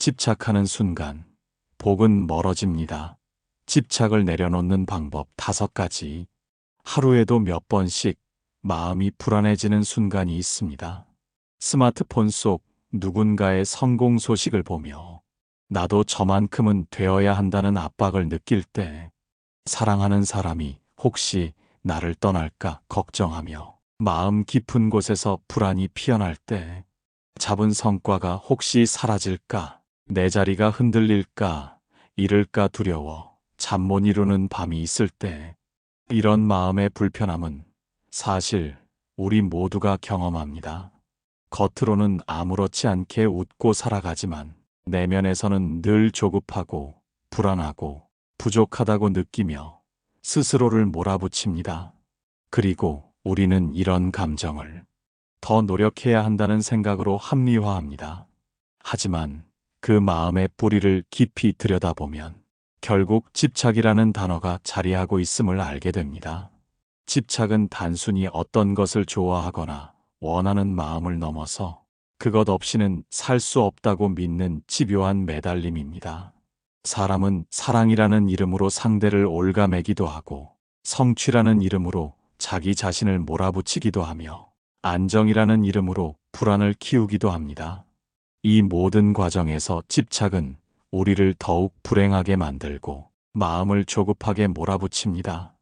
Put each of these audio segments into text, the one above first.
집착하는 순간 복은 멀어집니다. 집착을 내려놓는 방법 다섯 가지. 하루에도 몇 번씩 마음이 불안해지는 순간이 있습니다. 스마트폰 속 누군가의 성공 소식을 보며 나도 저만큼은 되어야 한다는 압박을 느낄 때 사랑하는 사람이 혹시 나를 떠날까 걱정하며 마음 깊은 곳에서 불안이 피어날 때 잡은 성과가 혹시 사라질까 내 자리가 흔들릴까 잃을까 두려워 잠 못 이루는 밤이 있을 때 이런 마음의 불편함은 사실 우리 모두가 경험합니다. 겉으로는 아무렇지 않게 웃고 살아가지만 내면에서는 늘 조급하고 불안하고 부족하다고 느끼며 스스로를 몰아붙입니다. 그리고 우리는 이런 감정을 더 노력해야 한다는 생각으로 합리화합니다. 하지만 그 마음의 뿌리를 깊이 들여다보면 결국 집착이라는 단어가 자리하고 있음을 알게 됩니다. 집착은 단순히 어떤 것을 좋아하거나 원하는 마음을 넘어서 그것 없이는 살 수 없다고 믿는 집요한 매달림입니다. 사람은 사랑이라는 이름으로 상대를 올가매기도 하고 성취라는 이름으로 자기 자신을 몰아붙이기도 하며 안정이라는 이름으로 불안을 키우기도 합니다. 이 모든 과정에서 집착은 우리를 더욱 불행하게 만들고 마음을 조급하게 몰아붙입니다.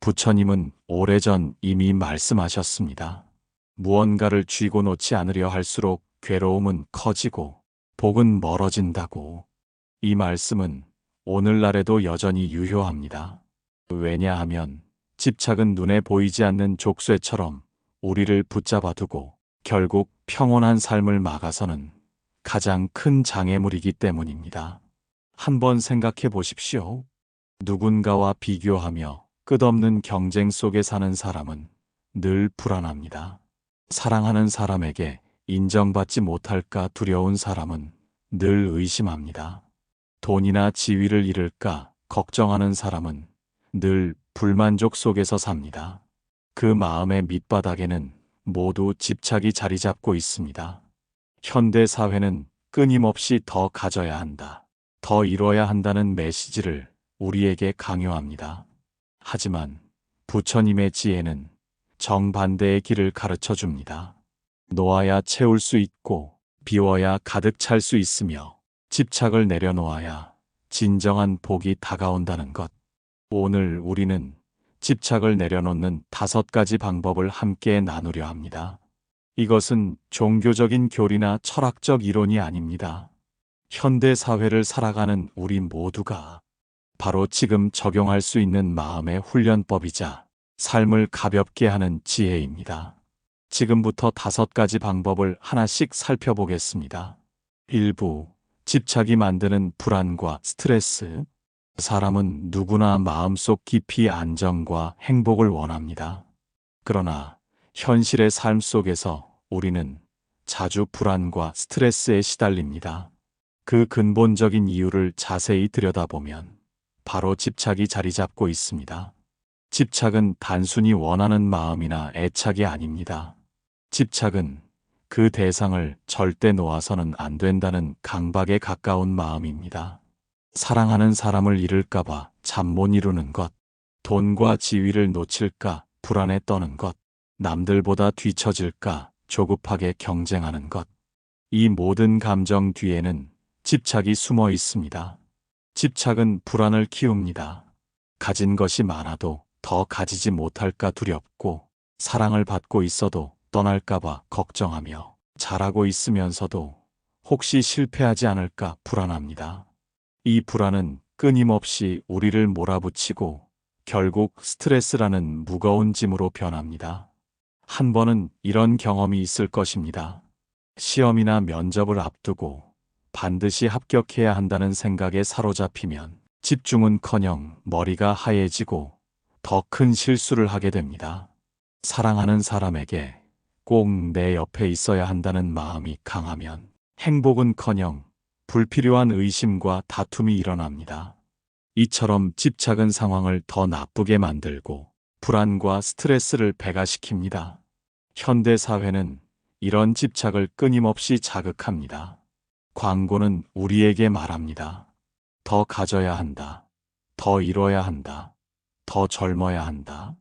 부처님은 오래전 이미 말씀하셨습니다. 무언가를 쥐고 놓지 않으려 할수록 괴로움은 커지고 복은 멀어진다고. 이 말씀은 오늘날에도 여전히 유효합니다. 왜냐하면 집착은 눈에 보이지 않는 족쇄처럼 우리를 붙잡아 두고 결국 평온한 삶을 막아서는 가장 큰 장애물이기 때문입니다. 한번 생각해 보십시오. 누군가와 비교하며 끝없는 경쟁 속에 사는 사람은 늘 불안합니다. 사랑하는 사람에게 인정받지 못할까 두려운 사람은 늘 의심합니다. 돈이나 지위를 잃을까 걱정하는 사람은 늘 불만족 속에서 삽니다. 그 마음의 밑바닥에는 모두 집착이 자리 잡고 있습니다. 현대 사회는 끊임없이 더 가져야 한다. 더 이뤄야 한다는 메시지를 우리에게 강요합니다. 하지만 부처님의 지혜는 정반대의 길을 가르쳐 줍니다. 놓아야 채울 수 있고 비워야 가득 찰 수 있으며 집착을 내려놓아야 진정한 복이 다가온다는 것. 오늘 우리는 집착을 내려놓는 다섯 가지 방법을 함께 나누려 합니다. 이것은 종교적인 교리나 철학적 이론이 아닙니다. 현대 사회를 살아가는 우리 모두가 바로 지금 적용할 수 있는 마음의 훈련법이자 삶을 가볍게 하는 지혜입니다. 지금부터 다섯 가지 방법을 하나씩 살펴보겠습니다. 1부 집착이 만드는 불안과 스트레스 사람은 누구나 마음속 깊이 안정과 행복을 원합니다. 그러나 현실의 삶 속에서 우리는 자주 불안과 스트레스에 시달립니다. 그 근본적인 이유를 자세히 들여다보면 바로 집착이 자리 잡고 있습니다. 집착은 단순히 원하는 마음이나 애착이 아닙니다. 집착은 그 대상을 절대 놓아서는 안 된다는 강박에 가까운 마음입니다. 사랑하는 사람을 잃을까봐 잠 못 이루는 것, 돈과 지위를 놓칠까 불안에 떠는 것, 남들보다 뒤처질까 조급하게 경쟁하는 것. 이 모든 감정 뒤에는 집착이 숨어 있습니다. 집착은 불안을 키웁니다. 가진 것이 많아도 더 가지지 못할까 두렵고 사랑을 받고 있어도 떠날까봐 걱정하며 잘하고 있으면서도 혹시 실패하지 않을까 불안합니다. 이 불안은 끊임없이 우리를 몰아붙이고 결국 스트레스라는 무거운 짐으로 변합니다. 한 번은 이런 경험이 있을 것입니다. 시험이나 면접을 앞두고 반드시 합격해야 한다는 생각에 사로잡히면 집중은 커녕 머리가 하얘지고 더 큰 실수를 하게 됩니다. 사랑하는 사람에게 꼭 내 옆에 있어야 한다는 마음이 강하면 행복은 커녕 불필요한 의심과 다툼이 일어납니다. 이처럼 집착은 상황을 더 나쁘게 만들고 불안과 스트레스를 배가시킵니다. 현대 사회는 이런 집착을 끊임없이 자극합니다. 광고는 우리에게 말합니다. 더 가져야 한다. 더 이뤄야 한다. 더 젊어야 한다.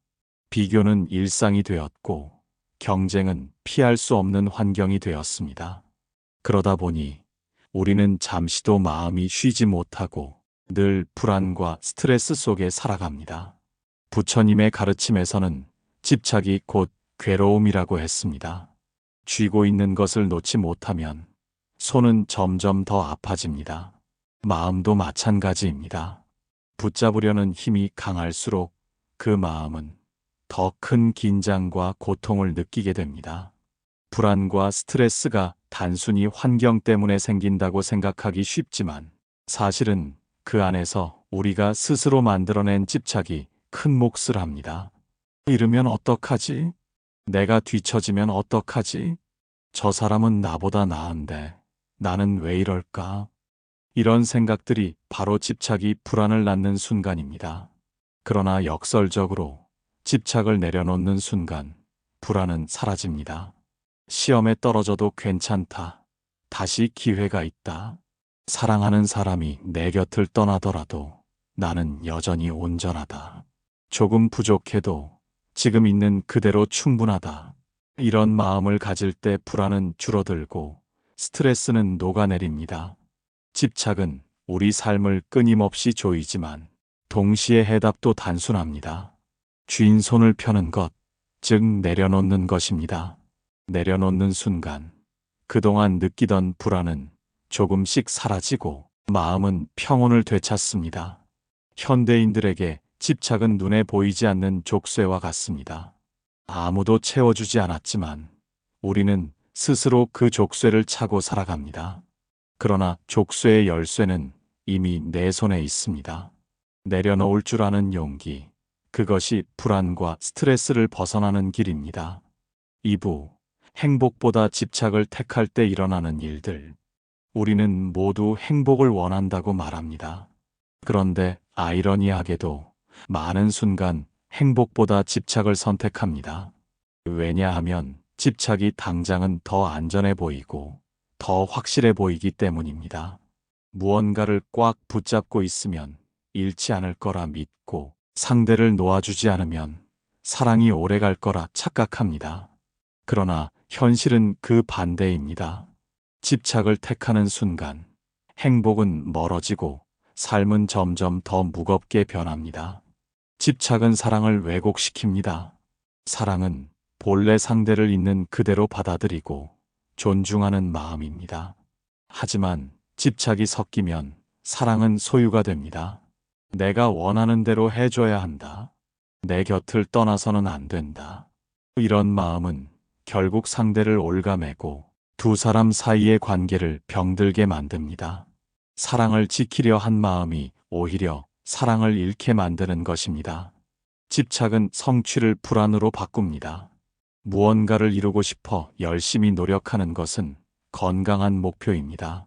비교는 일상이 되었고 경쟁은 피할 수 없는 환경이 되었습니다. 그러다 보니 우리는 잠시도 마음이 쉬지 못하고 늘 불안과 스트레스 속에 살아갑니다. 부처님의 가르침에서는 집착이 곧 괴로움이라고 했습니다. 쥐고 있는 것을 놓지 못하면 손은 점점 더 아파집니다. 마음도 마찬가지입니다. 붙잡으려는 힘이 강할수록 그 마음은 더 큰 긴장과 고통을 느끼게 됩니다. 불안과 스트레스가 단순히 환경 때문에 생긴다고 생각하기 쉽지만 사실은 그 안에서 우리가 스스로 만들어낸 집착이 큰 몫을 합니다. 이러면 어떡하지? 내가 뒤처지면 어떡하지? 저 사람은 나보다 나은데 나는 왜 이럴까? 이런 생각들이 바로 집착이 불안을 낳는 순간입니다. 그러나 역설적으로 집착을 내려놓는 순간 불안은 사라집니다. 시험에 떨어져도 괜찮다. 다시 기회가 있다. 사랑하는 사람이 내 곁을 떠나더라도 나는 여전히 온전하다. 조금 부족해도 지금 있는 그대로 충분하다. 이런 마음을 가질 때 불안은 줄어들고 스트레스는 녹아내립니다. 집착은 우리 삶을 끊임없이 조이지만 동시에 해답도 단순합니다. 쥔 손을 펴는 것, 즉 내려놓는 것입니다. 내려놓는 순간 그동안 느끼던 불안은 조금씩 사라지고 마음은 평온을 되찾습니다. 현대인들에게 집착은 눈에 보이지 않는 족쇄와 같습니다. 아무도 채워주지 않았지만 우리는 스스로 그 족쇄를 차고 살아갑니다. 그러나 족쇄의 열쇠는 이미 내 손에 있습니다. 내려놓을 줄 아는 용기. 그것이 불안과 스트레스를 벗어나는 길입니다. 2부. 행복보다 집착을 택할 때 일어나는 일들. 우리는 모두 행복을 원한다고 말합니다. 그런데 아이러니하게도 많은 순간 행복보다 집착을 선택합니다. 왜냐하면 집착이 당장은 더 안전해 보이고 더 확실해 보이기 때문입니다. 무언가를 꽉 붙잡고 있으면 잃지 않을 거라 믿고 상대를 놓아주지 않으면 사랑이 오래 갈 거라 착각합니다. 그러나 현실은 그 반대입니다. 집착을 택하는 순간 행복은 멀어지고 삶은 점점 더 무겁게 변합니다. 집착은 사랑을 왜곡시킵니다. 사랑은 본래 상대를 있는 그대로 받아들이고 존중하는 마음입니다. 하지만 집착이 섞이면 사랑은 소유가 됩니다. 내가 원하는 대로 해줘야 한다. 내 곁을 떠나서는 안 된다. 이런 마음은 결국 상대를 올가매고 두 사람 사이의 관계를 병들게 만듭니다. 사랑을 지키려 한 마음이 오히려 사랑을 잃게 만드는 것입니다. 집착은 성취를 불안으로 바꿉니다. 무언가를 이루고 싶어 열심히 노력하는 것은 건강한 목표입니다.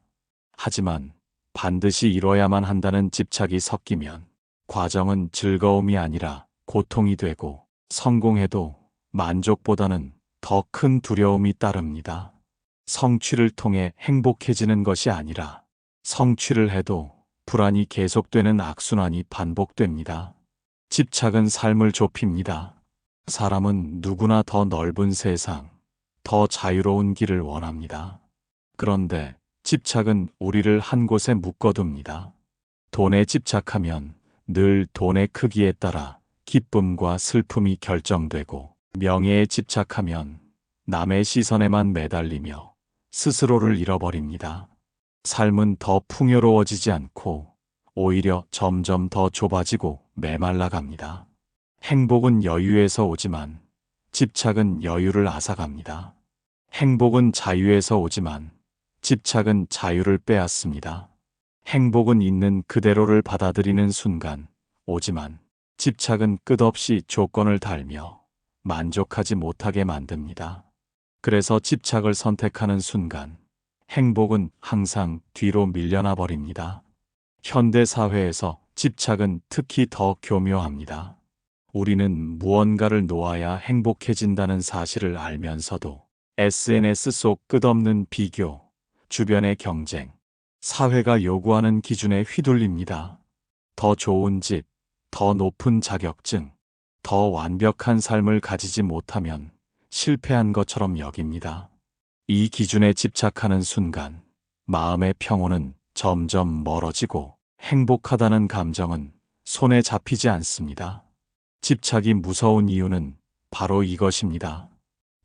하지만 반드시 이뤄야만 한다는 집착이 섞이면 과정은 즐거움이 아니라 고통이 되고 성공해도 만족보다는 더 큰 두려움이 따릅니다. 성취를 통해 행복해지는 것이 아니라 성취를 해도 불안이 계속되는 악순환이 반복됩니다. 집착은 삶을 좁힙니다. 사람은 누구나 더 넓은 세상, 더 자유로운 길을 원합니다. 그런데 집착은 우리를 한 곳에 묶어둡니다. 돈에 집착하면 늘 돈의 크기에 따라 기쁨과 슬픔이 결정되고 명예에 집착하면 남의 시선에만 매달리며 스스로를 잃어버립니다. 삶은 더 풍요로워지지 않고 오히려 점점 더 좁아지고 메말라 갑니다. 행복은 여유에서 오지만 집착은 여유를 앗아갑니다. 행복은 자유에서 오지만 집착은 자유를 빼앗습니다. 행복은 있는 그대로를 받아들이는 순간 오지만 집착은 끝없이 조건을 달며 만족하지 못하게 만듭니다. 그래서 집착을 선택하는 순간 행복은 항상 뒤로 밀려나 버립니다. 현대 사회에서 집착은 특히 더 교묘합니다. 우리는 무언가를 놓아야 행복해진다는 사실을 알면서도 SNS 속 끝없는 비교, 주변의 경쟁, 사회가 요구하는 기준에 휘둘립니다. 더 좋은 집, 더 높은 자격증, 더 완벽한 삶을 가지지 못하면 실패한 것처럼 여깁니다. 이 기준에 집착하는 순간 마음의 평온은 점점 멀어지고 행복하다는 감정은 손에 잡히지 않습니다. 집착이 무서운 이유는 바로 이것입니다.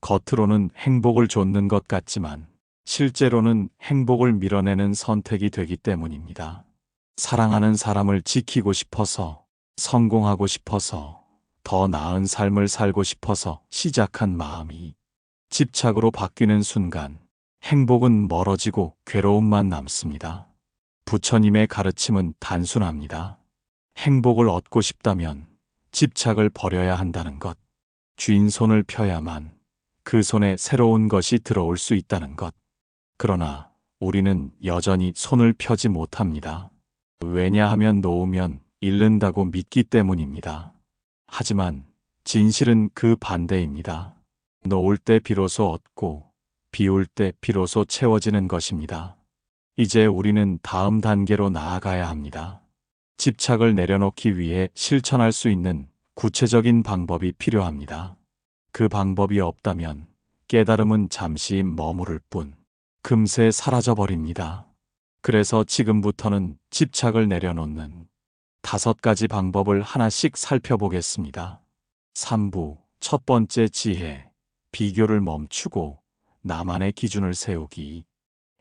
겉으로는 행복을 좇는 것 같지만 실제로는 행복을 밀어내는 선택이 되기 때문입니다. 사랑하는 사람을 지키고 싶어서, 성공하고 싶어서, 더 나은 삶을 살고 싶어서 시작한 마음이 집착으로 바뀌는 순간 행복은 멀어지고 괴로움만 남습니다. 부처님의 가르침은 단순합니다. 행복을 얻고 싶다면 집착을 버려야 한다는 것. 쥔 손을 펴야만 그 손에 새로운 것이 들어올 수 있다는 것. 그러나 우리는 여전히 손을 펴지 못합니다. 왜냐하면 놓으면 잃는다고 믿기 때문입니다. 하지만 진실은 그 반대입니다. 놓을 때 비로소 얻고 비울 때 비로소 채워지는 것입니다. 이제 우리는 다음 단계로 나아가야 합니다. 집착을 내려놓기 위해 실천할 수 있는 구체적인 방법이 필요합니다. 그 방법이 없다면 깨달음은 잠시 머무를 뿐 금세 사라져 버립니다. 그래서 지금부터는 집착을 내려놓는 다섯 가지 방법을 하나씩 살펴보겠습니다. 3부 첫 번째 지혜 비교를 멈추고 나만의 기준을 세우기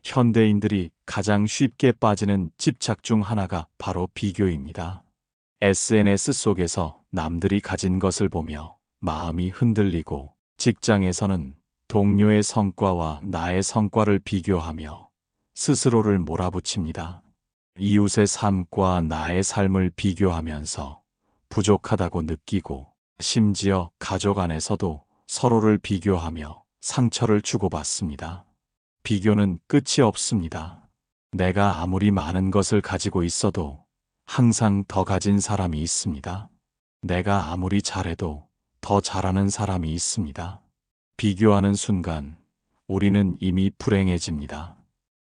현대인들이 가장 쉽게 빠지는 집착 중 하나가 바로 비교입니다. SNS 속에서 남들이 가진 것을 보며 마음이 흔들리고 직장에서는 동료의 성과와 나의 성과를 비교하며 스스로를 몰아붙입니다. 이웃의 삶과 나의 삶을 비교하면서 부족하다고 느끼고 심지어 가족 안에서도 서로를 비교하며 상처를 주고받습니다. 비교는 끝이 없습니다. 내가 아무리 많은 것을 가지고 있어도 항상 더 가진 사람이 있습니다. 내가 아무리 잘해도 더 잘하는 사람이 있습니다. 비교하는 순간 우리는 이미 불행해집니다.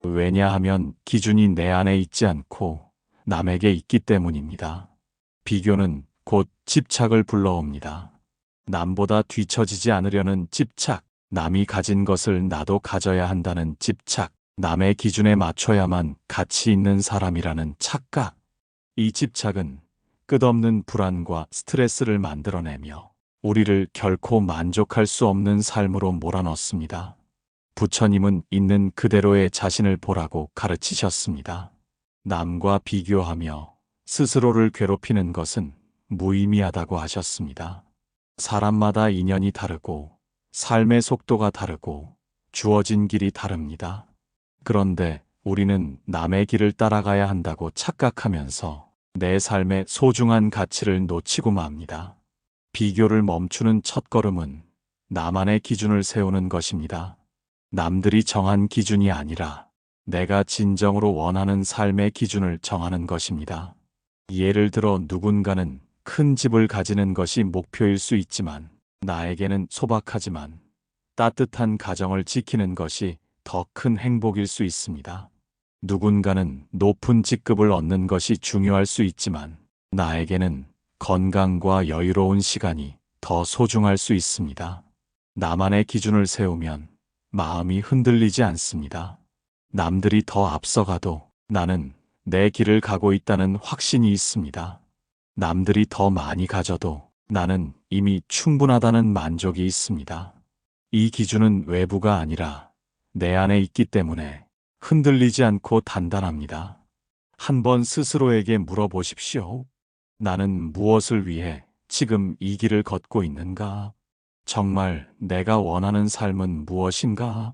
왜냐하면 기준이 내 안에 있지 않고 남에게 있기 때문입니다. 비교는 곧 집착을 불러옵니다. 남보다 뒤처지지 않으려는 집착, 남이 가진 것을 나도 가져야 한다는 집착, 남의 기준에 맞춰야만 가치 있는 사람이라는 착각. 이 집착은 끝없는 불안과 스트레스를 만들어내며 우리를 결코 만족할 수 없는 삶으로 몰아넣습니다. 부처님은 있는 그대로의 자신을 보라고 가르치셨습니다. 남과 비교하며 스스로를 괴롭히는 것은 무의미하다고 하셨습니다. 사람마다 인연이 다르고 삶의 속도가 다르고 주어진 길이 다릅니다. 그런데 우리는 남의 길을 따라가야 한다고 착각하면서 내 삶의 소중한 가치를 놓치고 맙니다. 비교를 멈추는 첫걸음은 나만의 기준을 세우는 것입니다. 남들이 정한 기준이 아니라 내가 진정으로 원하는 삶의 기준을 정하는 것입니다. 예를 들어 누군가는 큰 집을 가지는 것이 목표일 수 있지만 나에게는 소박하지만 따뜻한 가정을 지키는 것이 더 큰 행복일 수 있습니다. 누군가는 높은 직급을 얻는 것이 중요할 수 있지만 나에게는 건강과 여유로운 시간이 더 소중할 수 있습니다. 나만의 기준을 세우면 마음이 흔들리지 않습니다. 남들이 더 앞서가도 나는 내 길을 가고 있다는 확신이 있습니다. 남들이 더 많이 가져도 나는 이미 충분하다는 만족이 있습니다. 이 기준은 외부가 아니라 내 안에 있기 때문에 흔들리지 않고 단단합니다. 한번 스스로에게 물어보십시오. 나는 무엇을 위해 지금 이 길을 걷고 있는가? 정말 내가 원하는 삶은 무엇인가?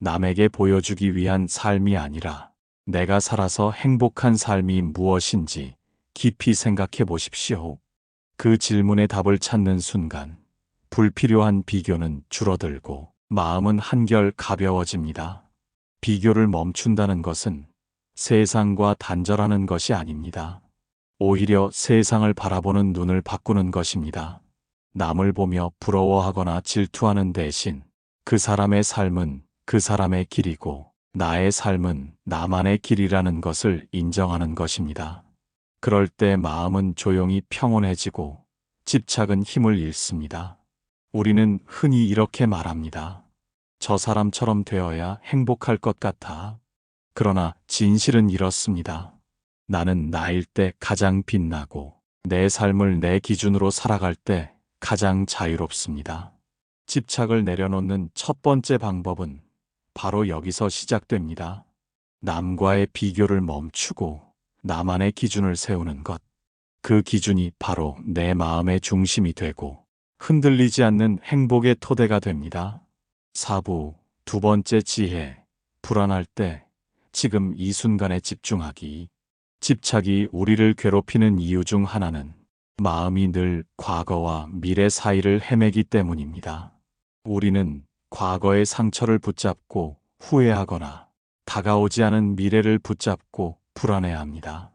남에게 보여주기 위한 삶이 아니라 내가 살아서 행복한 삶이 무엇인지 깊이 생각해 보십시오. 그 질문의 답을 찾는 순간 불필요한 비교는 줄어들고 마음은 한결 가벼워집니다. 비교를 멈춘다는 것은 세상과 단절하는 것이 아닙니다. 오히려 세상을 바라보는 눈을 바꾸는 것입니다. 남을 보며 부러워하거나 질투하는 대신 그 사람의 삶은 그 사람의 길이고 나의 삶은 나만의 길이라는 것을 인정하는 것입니다. 그럴 때 마음은 조용히 평온해지고 집착은 힘을 잃습니다. 우리는 흔히 이렇게 말합니다. 저 사람처럼 되어야 행복할 것 같아. 그러나 진실은 이렇습니다. 나는 나일 때 가장 빛나고 내 삶을 내 기준으로 살아갈 때 가장 자유롭습니다. 집착을 내려놓는 첫 번째 방법은 바로 여기서 시작됩니다. 남과의 비교를 멈추고 나만의 기준을 세우는 것. 그 기준이 바로 내 마음의 중심이 되고 흔들리지 않는 행복의 토대가 됩니다. 사부, 두 번째 지혜, 불안할 때 지금 이 순간에 집중하기. 집착이 우리를 괴롭히는 이유 중 하나는 마음이 늘 과거와 미래 사이를 헤매기 때문입니다. 우리는 과거의 상처를 붙잡고 후회하거나 다가오지 않은 미래를 붙잡고 불안해합니다.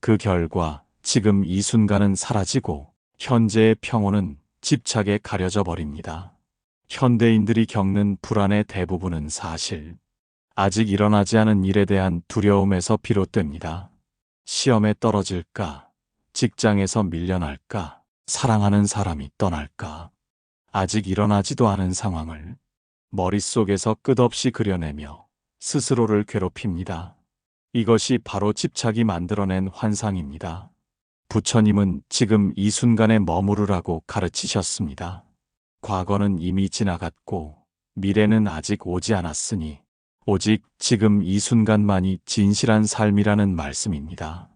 그 결과 지금 이 순간은 사라지고 현재의 평온은 집착에 가려져 버립니다. 현대인들이 겪는 불안의 대부분은 사실 아직 일어나지 않은 일에 대한 두려움에서 비롯됩니다. 시험에 떨어질까? 직장에서 밀려날까? 사랑하는 사람이 떠날까? 아직 일어나지도 않은 상황을 머릿속에서 끝없이 그려내며 스스로를 괴롭힙니다. 이것이 바로 집착이 만들어낸 환상입니다. 부처님은 지금 이 순간에 머무르라고 가르치셨습니다. 과거는 이미 지나갔고 미래는 아직 오지 않았으니 오직 지금 이 순간만이 진실한 삶이라는 말씀입니다.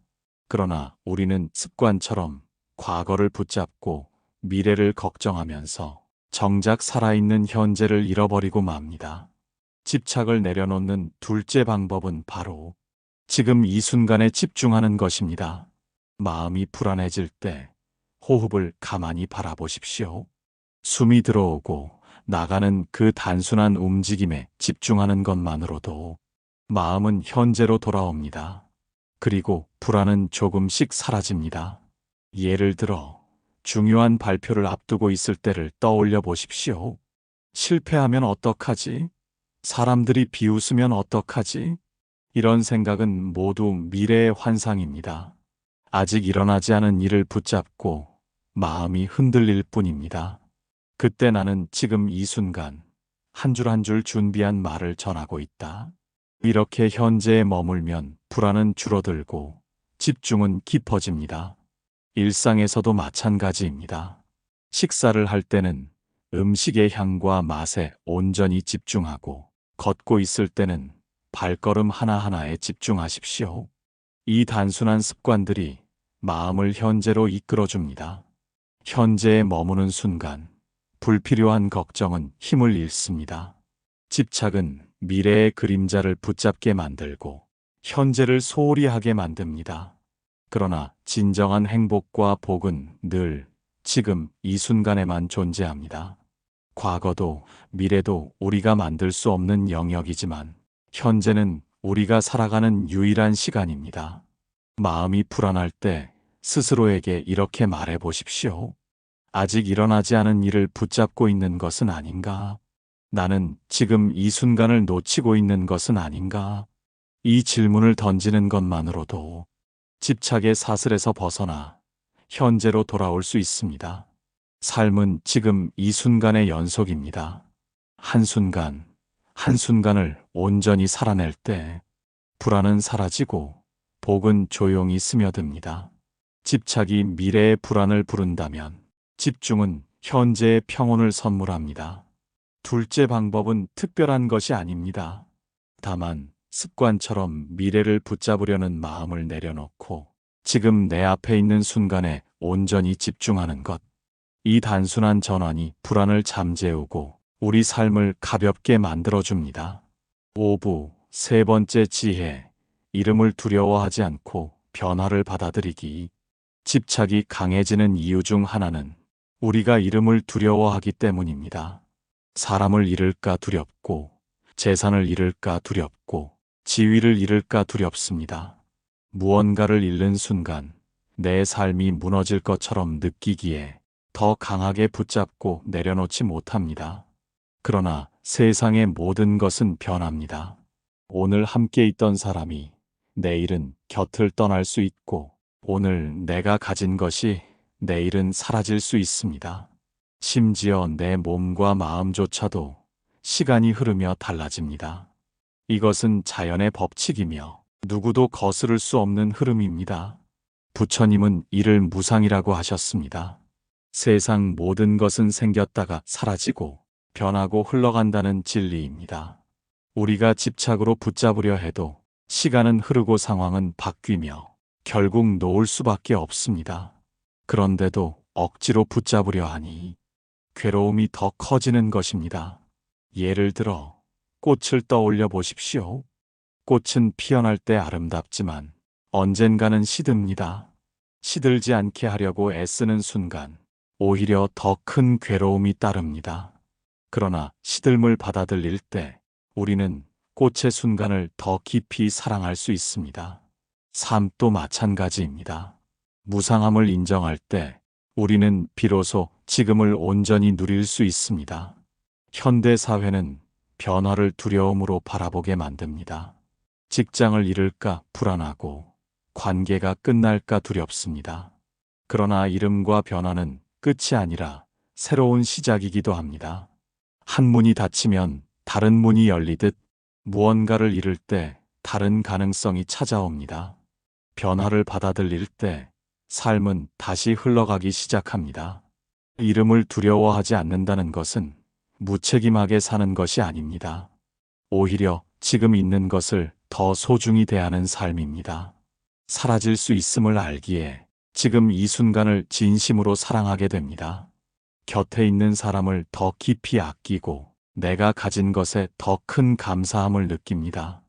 그러나 우리는 습관처럼 과거를 붙잡고 미래를 걱정하면서 정작 살아있는 현재를 잃어버리고 맙니다. 집착을 내려놓는 둘째 방법은 바로 지금 이 순간에 집중하는 것입니다. 마음이 불안해질 때 호흡을 가만히 바라보십시오. 숨이 들어오고 나가는 그 단순한 움직임에 집중하는 것만으로도 마음은 현재로 돌아옵니다. 그리고 불안은 조금씩 사라집니다. 예를 들어 중요한 발표를 앞두고 있을 때를 떠올려 보십시오. 실패하면 어떡하지? 사람들이 비웃으면 어떡하지? 이런 생각은 모두 미래의 환상입니다. 아직 일어나지 않은 일을 붙잡고 마음이 흔들릴 뿐입니다. 그때 나는 지금 이 순간 한 줄 한 줄 준비한 말을 전하고 있다. 이렇게 현재에 머물면 불안은 줄어들고 집중은 깊어집니다. 일상에서도 마찬가지입니다. 식사를 할 때는 음식의 향과 맛에 온전히 집중하고 걷고 있을 때는 발걸음 하나하나에 집중하십시오. 이 단순한 습관들이 마음을 현재로 이끌어줍니다. 현재에 머무는 순간 불필요한 걱정은 힘을 잃습니다. 집착은 미래의 그림자를 붙잡게 만들고 현재를 소홀히 하게 만듭니다. 그러나 진정한 행복과 복은 늘 지금 이 순간에만 존재합니다. 과거도 미래도 우리가 만들 수 없는 영역이지만 현재는 우리가 살아가는 유일한 시간입니다. 마음이 불안할 때 스스로에게 이렇게 말해 보십시오. 아직 일어나지 않은 일을 붙잡고 있는 것은 아닌가? 나는 지금 이 순간을 놓치고 있는 것은 아닌가? 이 질문을 던지는 것만으로도 집착의 사슬에서 벗어나 현재로 돌아올 수 있습니다. 삶은 지금 이 순간의 연속입니다. 한순간, 한순간을 온전히 살아낼 때 불안은 사라지고 복은 조용히 스며듭니다. 집착이 미래의 불안을 부른다면 집중은 현재의 평온을 선물합니다. 둘째 방법은 특별한 것이 아닙니다. 다만 습관처럼 미래를 붙잡으려는 마음을 내려놓고 지금 내 앞에 있는 순간에 온전히 집중하는 것. 이 단순한 전환이 불안을 잠재우고 우리 삶을 가볍게 만들어줍니다. 5부 세 번째 지혜. 이름을 두려워하지 않고 변화를 받아들이기. 집착이 강해지는 이유 중 하나는 우리가 이름을 두려워하기 때문입니다. 사람을 잃을까 두렵고, 재산을 잃을까 두렵고, 지위를 잃을까 두렵습니다. 무언가를 잃는 순간 내 삶이 무너질 것처럼 느끼기에 더 강하게 붙잡고 내려놓지 못합니다. 그러나 세상의 모든 것은 변합니다. 오늘 함께 있던 사람이 내일은 곁을 떠날 수 있고 오늘 내가 가진 것이 내일은 사라질 수 있습니다. 심지어 내 몸과 마음조차도 시간이 흐르며 달라집니다. 이것은 자연의 법칙이며 누구도 거스를 수 없는 흐름입니다. 부처님은 이를 무상이라고 하셨습니다. 세상 모든 것은 생겼다가 사라지고 변하고 흘러간다는 진리입니다. 우리가 집착으로 붙잡으려 해도 시간은 흐르고 상황은 바뀌며 결국 놓을 수밖에 없습니다. 그런데도 억지로 붙잡으려 하니 괴로움이 더 커지는 것입니다. 예를 들어 꽃을 떠올려 보십시오. 꽃은 피어날 때 아름답지만 언젠가는 시듭니다. 시들지 않게 하려고 애쓰는 순간 오히려 더 큰 괴로움이 따릅니다. 그러나 시들물 받아들일 때 우리는 꽃의 순간을 더 깊이 사랑할 수 있습니다. 삶도 마찬가지입니다. 무상함을 인정할 때 우리는 비로소 지금을 온전히 누릴 수 있습니다. 현대 사회는 변화를 두려움으로 바라보게 만듭니다. 직장을 잃을까 불안하고 관계가 끝날까 두렵습니다. 그러나 이름과 변화는 끝이 아니라 새로운 시작이기도 합니다. 한 문이 닫히면 다른 문이 열리듯 무언가를 잃을 때 다른 가능성이 찾아옵니다. 변화를 받아들일 때 삶은 다시 흘러가기 시작합니다. 이름을 두려워하지 않는다는 것은 무책임하게 사는 것이 아닙니다. 오히려 지금 있는 것을 더 소중히 대하는 삶입니다. 사라질 수 있음을 알기에 지금 이 순간을 진심으로 사랑하게 됩니다. 곁에 있는 사람을 더 깊이 아끼고 내가 가진 것에 더 큰 감사함을 느낍니다.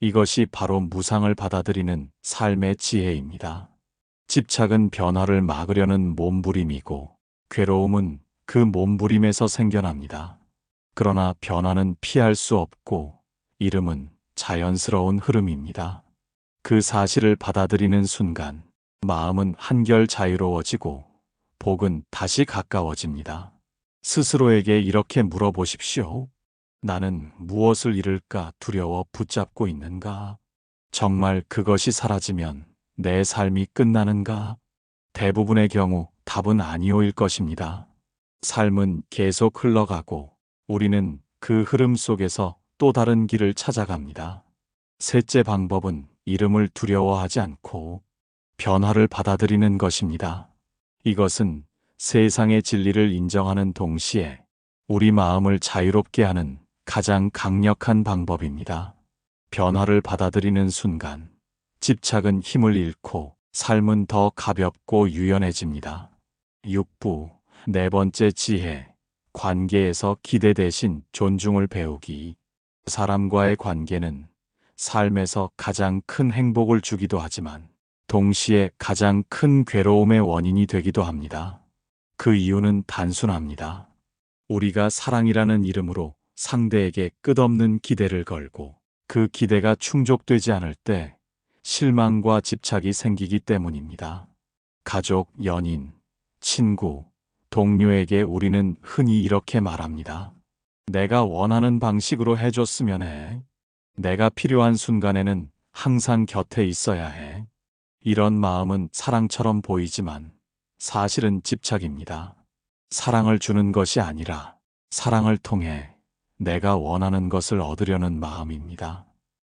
이것이 바로 무상을 받아들이는 삶의 지혜입니다. 집착은 변화를 막으려는 몸부림이고 괴로움은 그 몸부림에서 생겨납니다. 그러나 변화는 피할 수 없고 이름은 자연스러운 흐름입니다. 그 사실을 받아들이는 순간 마음은 한결 자유로워지고 복은 다시 가까워집니다. 스스로에게 이렇게 물어보십시오. 나는 무엇을 잃을까 두려워 붙잡고 있는가? 정말 그것이 사라지면 내 삶이 끝나는가? 대부분의 경우 답은 아니오일 것입니다. 삶은 계속 흘러가고 우리는 그 흐름 속에서 또 다른 길을 찾아갑니다. 셋째 방법은 이름을 두려워하지 않고 변화를 받아들이는 것입니다. 이것은 세상의 진리를 인정하는 동시에 우리 마음을 자유롭게 하는 가장 강력한 방법입니다. 변화를 받아들이는 순간 집착은 힘을 잃고 삶은 더 가볍고 유연해집니다. 6부 네 번째 지혜 관계에서 기대 대신 존중을 배우기 사람과의 관계는 삶에서 가장 큰 행복을 주기도 하지만 동시에 가장 큰 괴로움의 원인이 되기도 합니다. 그 이유는 단순합니다. 우리가 사랑이라는 이름으로 상대에게 끝없는 기대를 걸고 그 기대가 충족되지 않을 때 실망과 집착이 생기기 때문입니다. 가족, 연인, 친구, 동료에게 우리는 흔히 이렇게 말합니다. 내가 원하는 방식으로 해줬으면 해. 내가 필요한 순간에는 항상 곁에 있어야 해. 이런 마음은 사랑처럼 보이지만 사실은 집착입니다. 사랑을 주는 것이 아니라 사랑을 통해 내가 원하는 것을 얻으려는 마음입니다.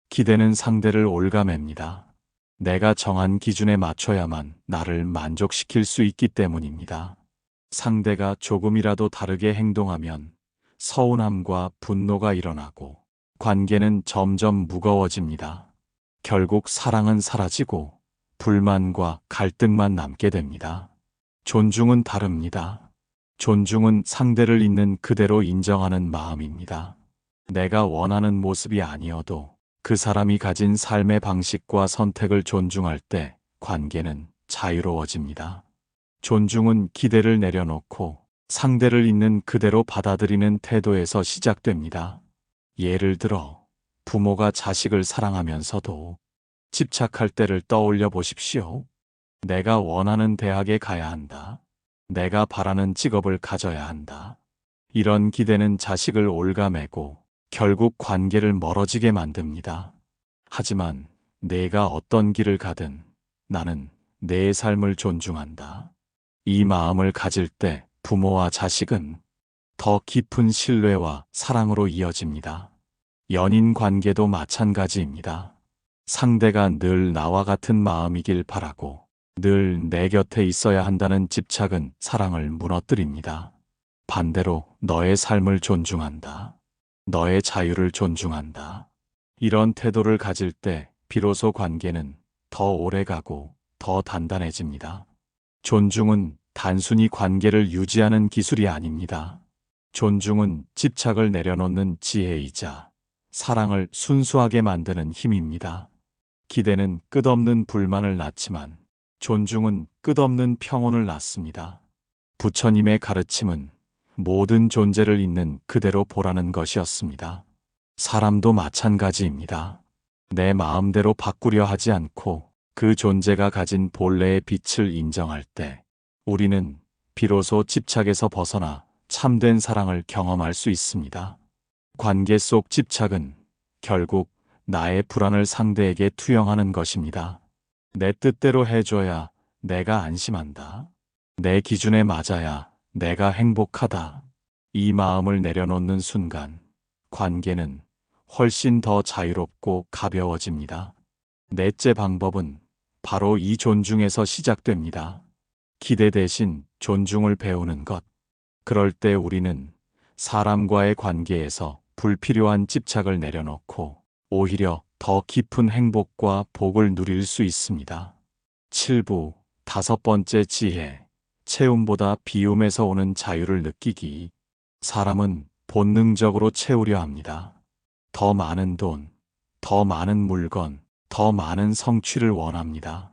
기대는 상대를 올가맵니다. 내가 정한 기준에 맞춰야만 나를 만족시킬 수 있기 때문입니다. 상대가 조금이라도 다르게 행동하면 서운함과 분노가 일어나고 관계는 점점 무거워집니다. 결국 사랑은 사라지고 불만과 갈등만 남게 됩니다. 존중은 다릅니다. 존중은 상대를 있는 그대로 인정하는 마음입니다. 내가 원하는 모습이 아니어도 그 사람이 가진 삶의 방식과 선택을 존중할 때 관계는 자유로워집니다. 존중은 기대를 내려놓고 상대를 있는 그대로 받아들이는 태도에서 시작됩니다. 예를 들어 부모가 자식을 사랑하면서도 집착할 때를 떠올려 보십시오. 내가 원하는 대학에 가야 한다. 내가 바라는 직업을 가져야 한다. 이런 기대는 자식을 올가매고 결국 관계를 멀어지게 만듭니다. 하지만 내가 어떤 길을 가든 나는 내 삶을 존중한다. 이 마음을 가질 때 부모와 자식은 더 깊은 신뢰와 사랑으로 이어집니다. 연인 관계도 마찬가지입니다. 상대가 늘 나와 같은 마음이길 바라고 늘 내 곁에 있어야 한다는 집착은 사랑을 무너뜨립니다. 반대로 너의 삶을 존중한다. 너의 자유를 존중한다. 이런 태도를 가질 때 비로소 관계는 더 오래 가고 더 단단해집니다. 존중은 단순히 관계를 유지하는 기술이 아닙니다. 존중은 집착을 내려놓는 지혜이자 사랑을 순수하게 만드는 힘입니다. 기대는 끝없는 불만을 낳지만 존중은 끝없는 평온을 낳습니다. 부처님의 가르침은 모든 존재를 있는 그대로 보라는 것이었습니다. 사람도 마찬가지입니다. 내 마음대로 바꾸려 하지 않고 그 존재가 가진 본래의 빛을 인정할 때 우리는 비로소 집착에서 벗어나 참된 사랑을 경험할 수 있습니다. 관계 속 집착은 결국 나의 불안을 상대에게 투영하는 것입니다. 내 뜻대로 해줘야 내가 안심한다. 내 기준에 맞아야 내가 행복하다. 이 마음을 내려놓는 순간 관계는 훨씬 더 자유롭고 가벼워집니다. 넷째 방법은 바로 이 존중에서 시작됩니다. 기대 대신 존중을 배우는 것. 그럴 때 우리는 사람과의 관계에서 불필요한 집착을 내려놓고 오히려 더 깊은 행복과 복을 누릴 수 있습니다. 7부 다섯 번째 지혜. 채움보다 비움에서 오는 자유를 느끼기. 사람은 본능적으로 채우려 합니다. 더 많은 돈, 더 많은 물건, 더 많은 성취를 원합니다.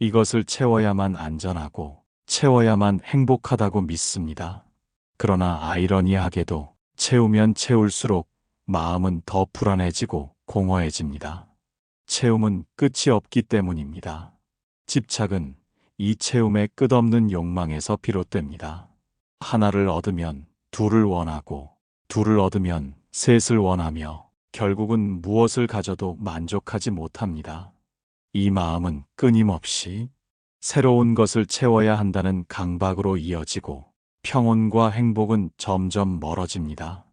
이것을 채워야만 안전하고 채워야만 행복하다고 믿습니다. 그러나 아이러니하게도 채우면 채울수록 마음은 더 불안해지고 공허해집니다. 채움은 끝이 없기 때문입니다. 집착은 이 채움의 끝없는 욕망에서 비롯됩니다. 하나를 얻으면 둘을 원하고 둘을 얻으면 셋을 원하며 결국은 무엇을 가져도 만족하지 못합니다. 이 마음은 끊임없이 새로운 것을 채워야 한다는 강박으로 이어지고 평온과 행복은 점점 멀어집니다.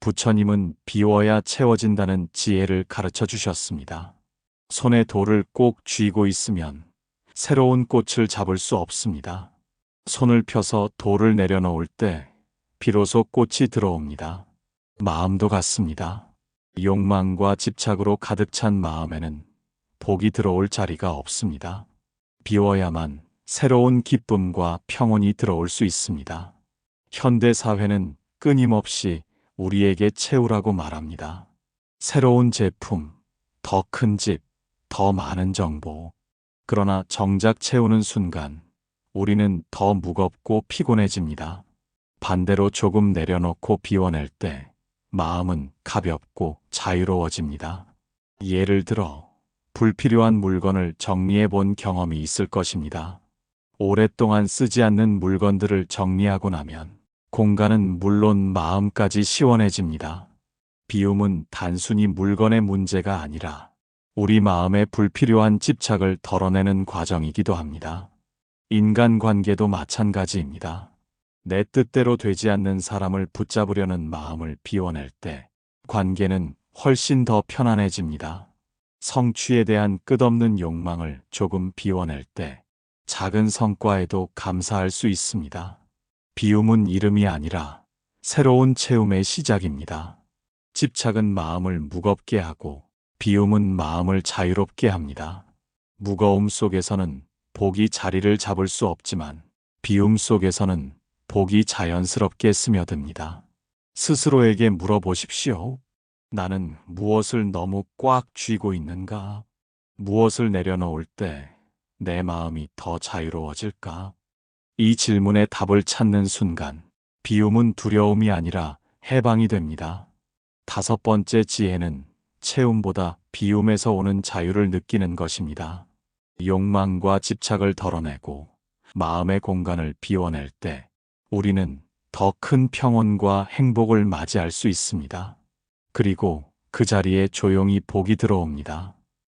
부처님은 비워야 채워진다는 지혜를 가르쳐 주셨습니다. 손에 돌을 꼭 쥐고 있으면 새로운 꽃을 잡을 수 없습니다. 손을 펴서 돌을 내려놓을 때 비로소 꽃이 들어옵니다. 마음도 같습니다. 욕망과 집착으로 가득 찬 마음에는 복이 들어올 자리가 없습니다. 비워야만 새로운 기쁨과 평온이 들어올 수 있습니다. 현대 사회는 끊임없이 우리에게 채우라고 말합니다. 새로운 제품, 더 큰 집, 더 많은 정보. 그러나 정작 채우는 순간 우리는 더 무겁고 피곤해집니다. 반대로 조금 내려놓고 비워낼 때 마음은 가볍고 자유로워집니다. 예를 들어 불필요한 물건을 정리해 본 경험이 있을 것입니다. 오랫동안 쓰지 않는 물건들을 정리하고 나면 공간은 물론 마음까지 시원해집니다. 비움은 단순히 물건의 문제가 아니라 우리 마음의 불필요한 집착을 덜어내는 과정이기도 합니다. 인간 관계도 마찬가지입니다. 내 뜻대로 되지 않는 사람을 붙잡으려는 마음을 비워낼 때 관계는 훨씬 더 편안해집니다. 성취에 대한 끝없는 욕망을 조금 비워낼 때 작은 성과에도 감사할 수 있습니다. 비움은 이름이 아니라 새로운 채움의 시작입니다. 집착은 마음을 무겁게 하고 비움은 마음을 자유롭게 합니다. 무거움 속에서는 복이 자리를 잡을 수 없지만 비움 속에서는 복이 자연스럽게 스며듭니다. 스스로에게 물어보십시오. 나는 무엇을 너무 꽉 쥐고 있는가? 무엇을 내려놓을 때 내 마음이 더 자유로워질까? 이 질문에 답을 찾는 순간 비움은 두려움이 아니라 해방이 됩니다. 다섯 번째 지혜는 채움보다 비움에서 오는 자유를 느끼는 것입니다. 욕망과 집착을 덜어내고 마음의 공간을 비워낼 때 우리는 더 큰 평온과 행복을 맞이할 수 있습니다. 그리고 그 자리에 조용히 복이 들어옵니다.